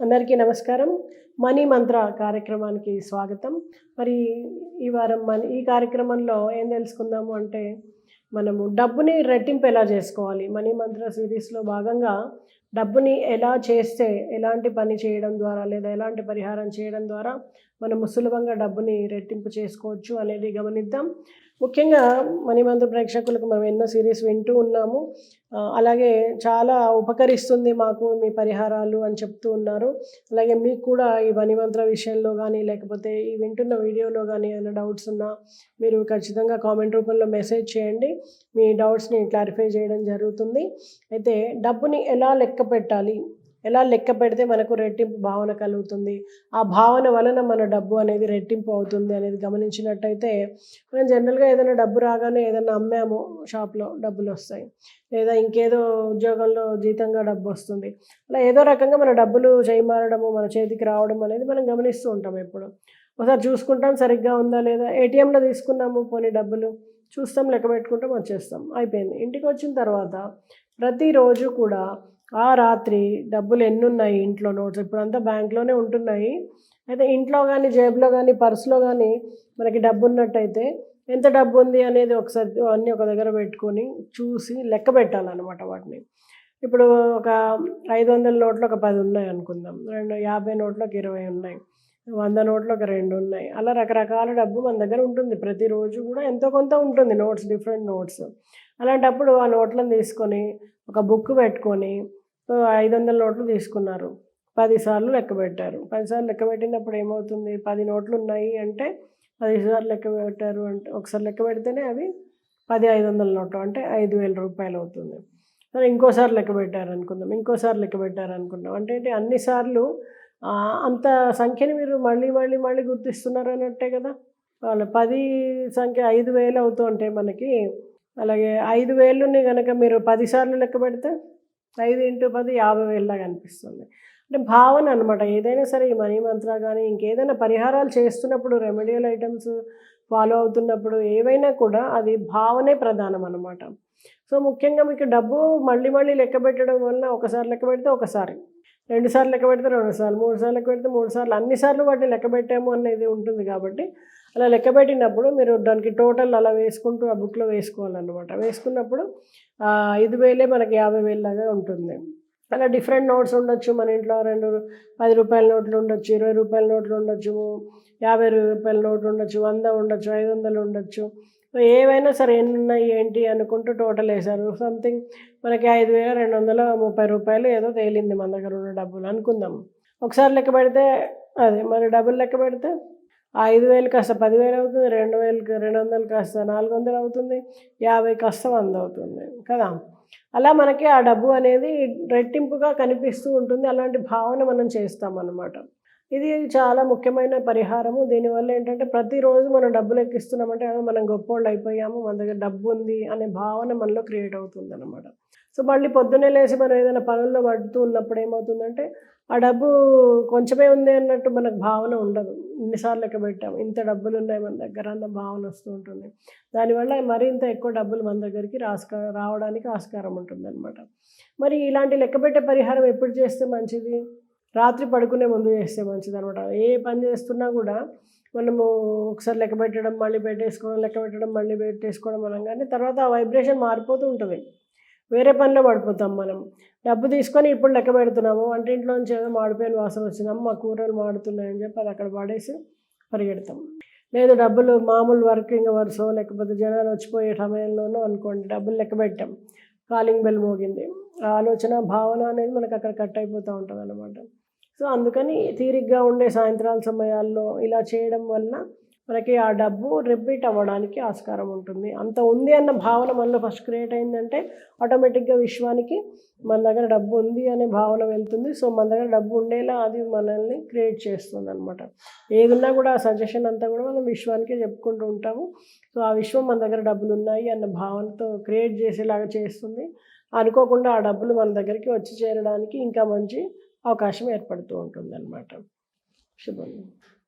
అందరికీ నమస్కారం. మనీ మంత్ర కార్యక్రమానికి స్వాగతం. మరి ఈ వారం మన ఈ కార్యక్రమంలో ఏం తెలుసుకుందాము అంటే మనము డబ్బుని రెట్టింపు ఎలా చేసుకోవాలి? మనీ మంత్ర సిరీస్లో భాగంగా డబ్బుని ఎలా చేస్తే ఎలాంటి పని చేయడం ద్వారా లేదా ఎలాంటి పరిహారం చేయడం ద్వారా మనము సులభంగా డబ్బుని రెట్టింపు చేసుకోవచ్చు అనేది గమనిద్దాం. ముఖ్యంగా మణిమంత్ర ప్రేక్షకులకు మనం ఎన్నో సిరీస్ వింటూ ఉన్నాము. అలాగే చాలా ఉపకరిస్తుంది మాకు మీ పరిహారాలు అని చెప్తూ ఉన్నారు. అలాగే మీకు కూడా ఈ మణిమంత్ర విషయంలో కానీ లేకపోతే ఈ వింటున్న వీడియోలో కానీ ఏమైనా డౌట్స్ ఉన్నా మీరు ఖచ్చితంగా కామెంట్ రూపంలో మెసేజ్ చేయండి. మీ డౌట్స్ని క్లారిఫై చేయడం జరుగుతుంది. అయితే డబ్బుని ఎలా లెక్క పెట్టాలి. ఎలా లెక్క పెడితే మనకు రెట్టింపు భావన కలుగుతుంది. ఆ భావన వలన మన డబ్బు అనేది రెట్టింపు అవుతుంది అనేది గమనించినట్టయితే మనం జనరల్గా ఏదైనా డబ్బు రాగానే ఏదైనా అమ్మాము షాప్లో డబ్బులు వస్తాయి. లేదా ఇంకేదో ఉద్యోగంలో జీతంగా డబ్బు వస్తుంది. అలా ఏదో రకంగా మన డబ్బులు చేయమారడము మన చేతికి రావడం అనేది మనం గమనిస్తూ ఉంటాం ఎప్పుడు. ఒకసారి చూసుకుంటాం సరిగ్గా ఉందా లేదా. ఏటీఎంలో తీసుకున్నాము పోనీ డబ్బులు. చూస్తాం లెక్క పెట్టుకుంటాం వచ్చేస్తాం. అయిపోయింది. ఇంటికి వచ్చిన తర్వాత ప్రతిరోజు కూడా ఆ రాత్రి డబ్బులు ఎన్ని ఉన్నాయి ఇంట్లో నోట్స్? ఇప్పుడంతా బ్యాంక్లోనే ఉంటున్నాయి. అయితే ఇంట్లో కానీ జేబులో కానీ పర్సులో కానీ మనకి డబ్బు ఉన్నట్టయితే ఎంత డబ్బు ఉంది అనేది ఒకసారి అన్నీ ఒక దగ్గర పెట్టుకొని చూసి లెక్క పెట్టాలన్నమాట వాటిని. ఇప్పుడు ఒక ఐదు వందల నోట్లు ఒక పది ఉన్నాయి అనుకుందాం. రెండు యాభై నోట్లు ఒక ఇరవై ఉన్నాయి. వంద నోట్లు ఒక రెండు ఉన్నాయి. అలా రకరకాల డబ్బు మన దగ్గర ఉంటుంది. ప్రతిరోజు కూడా ఎంతో కొంత ఉంటుంది నోట్స్ డిఫరెంట్ నోట్స్. అలాంటప్పుడు ఆ నోట్లను తీసుకొని ఒక బుక్ పెట్టుకొని సో ఐదు వందల నోట్లు తీసుకున్నారు. పదిసార్లు లెక్క పెట్టారు. పదిసార్లు లెక్క పెట్టినప్పుడు ఏమవుతుంది? పది నోట్లు ఉన్నాయి అంటే పదిసార్లు లెక్క పెట్టారు అంటే ఒకసారి లెక్క పెడితేనే అవి పది ఐదు వందల నోట్లు అంటే ఐదు వేల రూపాయలు అవుతుంది. సరే ఇంకోసారి లెక్క పెట్టారు అనుకుందాం ఇంకోసారి లెక్క పెట్టారు అనుకుందాం అంటే ఏంటి? అన్నిసార్లు అంత సంఖ్యని మీరు మళ్ళీ మళ్ళీ మళ్ళీ గుర్తిస్తున్నారు అన్నట్టే కదా? వాళ్ళ పది సంఖ్య ఐదు వేలు అవుతూ ఉంటాయి మనకి అలాగే ఐదు వేలుని కనుక మీరు పదిసార్లు లెక్క పెడితే ఐదు ఇంటూ పది యాభై వేలలాగా అనిపిస్తుంది. అంటే భావన అనమాట ఏదైనా సరే ఈ మనీ మంత్ర కానీ ఇంకేదైనా పరిహారాలు చేస్తున్నప్పుడు రెమెడియల్ ఐటమ్స్ ఫాలో అవుతున్నప్పుడు ఏవైనా కూడా అది భావనే ప్రధానం అనమాట సో ముఖ్యంగా మీకు డబ్బు మళ్ళీ మళ్ళీ లెక్క పెట్టడం వల్ల ఒకసారి లెక్క పెడితే ఒకసారి రెండు సార్లు లెక్క పెడితే రెండు సార్లు మూడు సార్లు లెక్క పెడితే మూడు సార్లు అన్నిసార్లు వాటిని లెక్క పెట్టాము అనేది ఉంటుంది కాబట్టి అలా లెక్క పెట్టినప్పుడు మీరు దానికి టోటల్ అలా వేసుకుంటూ ఆ బుక్లో వేసుకోవాలన్నమాట. వేసుకున్నప్పుడు ఐదు వేలే మనకి యాభై వేలలాగా ఉంటుంది. అలా డిఫరెంట్ నోట్స్ ఉండొచ్చు మన ఇంట్లో రెండు పది రూపాయల నోట్లు ఉండొచ్చు ఇరవై రూపాయల నోట్లు ఉండొచ్చు యాభై రూపాయల నోట్లు ఉండొచ్చు వంద ఉండొచ్చు ఐదు వందలు ఉండొచ్చు. ఏవైనా సరే ఎన్ని ఉన్నాయి ఏంటి అనుకుంటూ టోటల్ వేశారు. సంథింగ్ మనకి ఐదు వేల రెండు వందల ముప్పై రూపాయలు ఏదో తేలింది మన దగ్గర ఉన్న డబ్బులు అనుకుందాం. ఒకసారి లెక్క పెడితే అదే మరి డబ్బులు లెక్క పెడితే ఐదు వేలు కాస్త పదివేలు అవుతుంది రెండు వేలకి రెండు వందలు కాస్త నాలుగు వందలు అవుతుంది యాభై కాస్త వంద అవుతుంది కదా? అలా మనకి ఆ డబ్బు అనేది రెట్టింపుగా కనిపిస్తూ ఉంటుంది. అలాంటి భావన మనం చేస్తామన్నమాట. ఇది చాలా ముఖ్యమైన పరిహారము. దీనివల్ల ఏంటంటే ప్రతిరోజు మనం డబ్బులు ఎక్కిస్తున్నామంటే మనం గొప్పోళ్ళు అయిపోయాము మన దగ్గర డబ్బు ఉంది అనే భావన మనలో క్రియేట్ అవుతుంది అనమాట సో మళ్ళీ పొద్దున్నే లేచి మనం ఏదైనా పనుల్లో పడుతూ ఉన్నప్పుడు ఏమవుతుందంటే ఆ డబ్బు కొంచెమే ఉంది అన్నట్టు మనకు భావన ఉండదు. ఇన్నిసార్లు లెక్క పెట్టాం. ఇంత డబ్బులు ఉన్నాయి మన దగ్గర అన్న భావన వస్తూ ఉంటుంది. దానివల్ల మరింత ఎక్కువ డబ్బులు మన దగ్గరికి రాస్కా రావడానికి ఆస్కారం ఉంటుంది మరి ఇలాంటి లెక్క పెట్టే పరిహారం ఎప్పుడు చేస్తే మంచిది? రాత్రి పడుకునే ముందు చేస్తే మంచిది అనమాట ఏ పని చేస్తున్నా కూడా మనము ఒకసారి లెక్క పెట్టడం మళ్ళీ పెట్టేసుకోవడం లెక్క పెట్టడం మళ్ళీ పెట్టేసుకోవడం అనగానే కానీ తర్వాత ఆ వైబ్రేషన్ మారిపోతూ ఉంటుంది. వేరే పనిలో పడిపోతాం మనం. డబ్బు తీసుకొని ఇప్పుడు లెక్క పెడుతున్నాము. వంటింట్లోంచి ఏదో మాడిపోయిన వాసన వచ్చిందాము మా కూరలు మాడుతున్నాయని చెప్పి అది అక్కడ పడేసి పరిగెడతాం. లేదు డబ్బులు మామూలు వర్కింగ్ అవర్స్ లేకపోతే జనాలు వచ్చిపోయే సమయంలోనూ అనుకోండి డబ్బులు లెక్క పెట్టాం. కాలింగ్ బెల్ మోగింది. ఆ ఆలోచన భావన అనేది మనకు అక్కడ కట్ అయిపోతూ ఉంటుంది అన్నమాట సో అందుకని తీరిగ్గా ఉండే సాయంత్రాల సమయాల్లో ఇలా చేయడం వల్ల మనకి ఆ డబ్బు రిపీట్ అవ్వడానికి ఆస్కారం ఉంటుంది. అంత ఉంది అన్న భావన మనలో ఫస్ట్ క్రియేట్ అయిందంటే ఆటోమేటిక్గా విశ్వానికి మన దగ్గర డబ్బు ఉంది అనే భావన వెళ్తుంది. సో మన దగ్గర డబ్బు ఉండేలా అది మనల్ని క్రియేట్ చేస్తుంది అనమాట ఏదున్నా కూడా ఆ సజెషన్ అంతా కూడా మనం విశ్వానికే చెప్పుకుంటూ ఉంటాము. సో ఆ విశ్వం మన దగ్గర డబ్బులు ఉన్నాయి అన్న భావనతో క్రియేట్ చేసేలాగా చేస్తుంది. అనుకోకుండా ఆ డబ్బులు మన దగ్గరికి వచ్చి చేరడానికి ఇంకా మంచి అవకాశం ఏర్పడుతూ ఉంటుంది అనమాట శుభం.